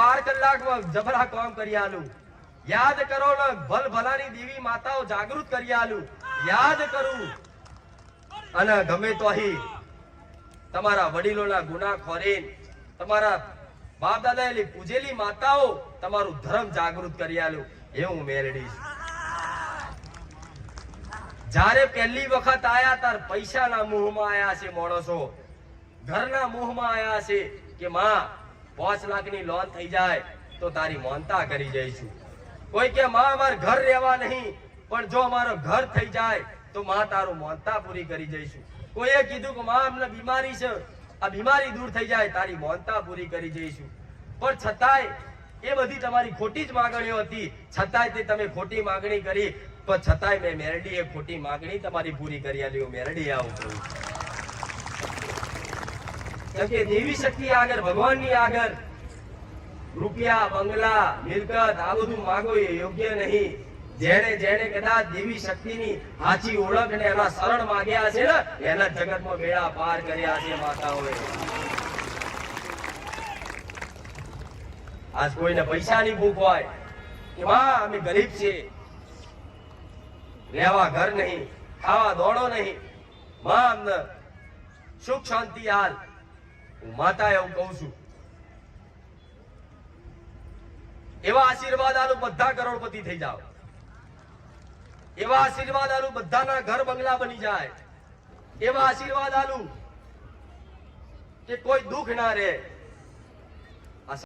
બાર કલાકમાં જબરા કામ કરી આલું. યાદ કરો ને ભલ ભલાની દેવી માતાઓ જાગૃત કરી આલું. યાદ કરું. અને ગમે તો અહીં તમારા વડીલોના ગુના ખોરીને તમારા બાપ દાદા પૂજેલી માતાઓ તમારું ધર્મ જાગૃત કરી આલું. એ હું મેળવીશ જ્યારે પહેલી વખત આયા, તાર પૈસાના મોહમાં આયા છે, માણસો. ઘરના મોહમાં આયા છે કે, માં પાંચ લાખની લોન થઈ જાય તો તારી મોનતા કરી જઈશું. કોઈ કે, માં, અમાર ઘર રહેવા નહીં, પણ જો અમારો ઘર થઈ જાય તો માં તારું મોનતા પૂરી કરી જઈશું. કોઈએ કીધું કે, માં, અમને બીમારી છે. આ બીમારી દૂર થઈ જાય, તારી મોનતા પૂરી કરી જઈશું. પણ છતાંય એ બધી તમારી ખોટી જ માગણીઓ હતી. છતાંય તે તમે ખોટી માગણી કરી, પણ છતાંય મેં મેરડીએ ખોટી માગણી તમારી પૂરી કરી આલી મેરડી આવું કહું કેમ કે દેવી શક્તિ આગળ, ભગવાનની આગળ. રૂપિયા, બંગલા, મિલકત, આ બધું માંગો એ યોગ્ય નહીં. જેને જેને કદાચ દેવી શક્તિની સાચી ઓળખ ને એના શરણ માગ્યા છે ને, એના જગતમાં બેડા પાર કર્યા છે માતાઓએ. આજ કોઈને પૈસાની ભૂખ હોય કે, માં, અમે ગરીબ છે રહેવા ઘર નહીં, ખાવા દોડો નહીં. માં, અમને સુખ શાંતિ હાલ હું માતા એવું કહું છું. એવા આશીર્વાદ આલુ બધા કરોડપતિ થઈ જાઓ. એવા આશીર્વાદ આલુ બધાના ઘર બંગલા બની જાય. એવા આશીર્વાદ આલુ કે કોઈ દુઃખ ના રહે.